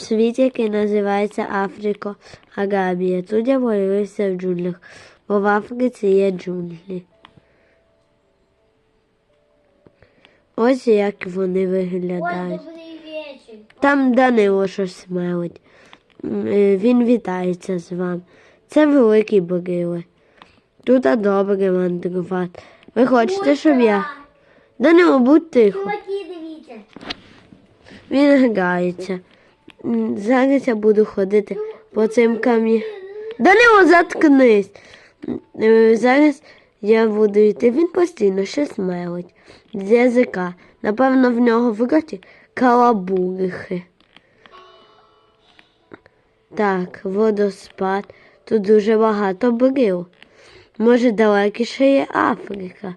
світ, який називається Африко Агабія. Тут я появився в джунглях, бо в Африці є джунглі. Ось як вони виглядають. Там Данило щось мелить. М, е, Він вітається з вами. Це великі борили. Тут добре мандрувати. Ви хочете, щоб я. Данило, будь тихо. Він грається. Зараз я буду ходити по цим камінь. Данило, заткнись. Е, Зараз я буду йти. Він постійно щось мелить з язика. Напевно, в нього в роті калабурихи. Так, водоспад. Тут дуже багато брил. Може, далекіше є Африка.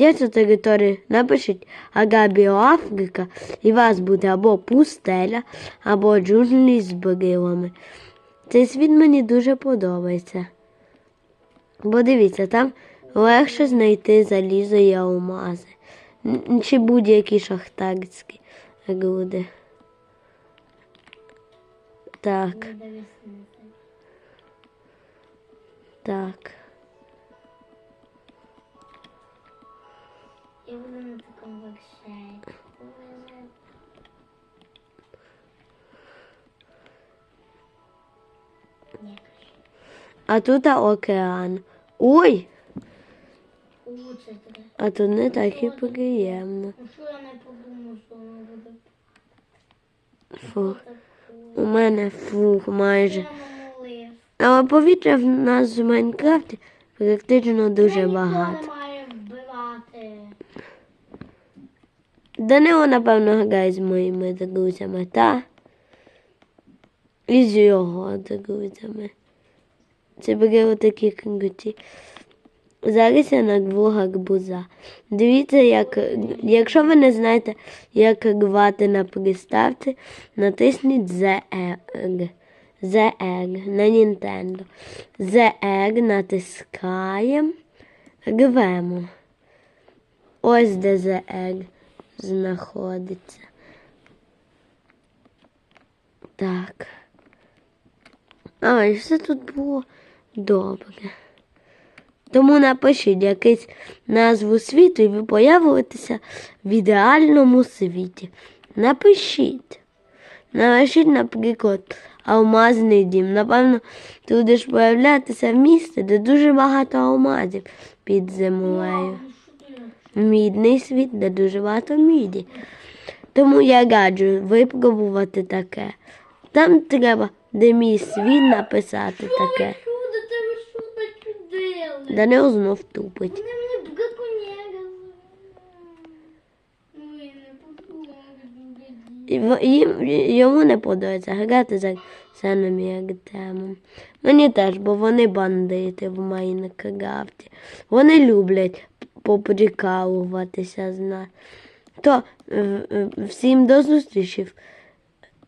Є цю територію, напишіть Агабіо Африка, і у вас буде або пустеля, або джунглі з брилами. Цей світ мені дуже подобається. Бо дивіться, там легше знайти залізо і алмази. Чи будь-які шахтарські руди. Так, так. А тут океан. Ой, а тут не так і приємно. Що я не подумав, що воно буде Фух. У мене фух майже. Але повітря в нас в Майнкрафті практично дуже багато. Данило, напевно, грає з моїми друзями, та? І з його друзями. Це були такі круті. Зараз я нарву гарбуза. Дивіться, як, якщо ви не знаєте, як рвати на приставці, натисніть ZR. ZR на Nintendo. ZR натискаємо, рвемо. Ось де ZR знаходиться. Так. А, і все тут було добре. Тому напишіть якусь назву світу і ви появитеся в ідеальному світі. Напишіть. Напишіть, наприклад, алмазний дім. Напевно, ти будеш появлятися в місті, де дуже багато алмазів під землею. Мідний світ, де дуже багато міді. Тому я раджу випробувати таке. Там треба, де мій світ написати таке. Чудо, це ви що начудили? Данил знов тупить. Їм, йому не подобається грати за Сеном і Артемом. Мені теж, бо вони бандити в Майнкрафті. Вони люблять поприкалуватися з нас. То всім до зустрічі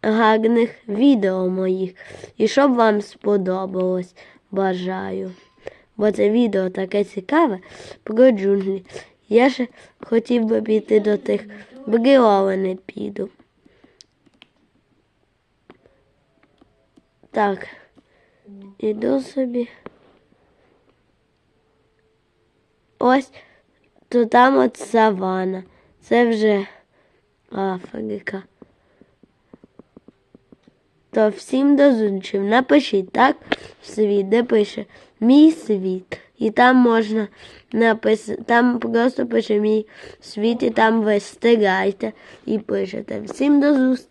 гарних відео моїх. І щоб вам сподобалось, бажаю. Бо це відео таке цікаве про джунглі. Я ще хотів би піти до тих але не піду. Так, іду собі. Ось то там от савана. Це вже Африка. То всім до зустрічі. Напишіть так світ, де пише мій світ. І там можна написати, там просто пише мій світ, і там ви стигайте і пишете. Всім до зустрічі.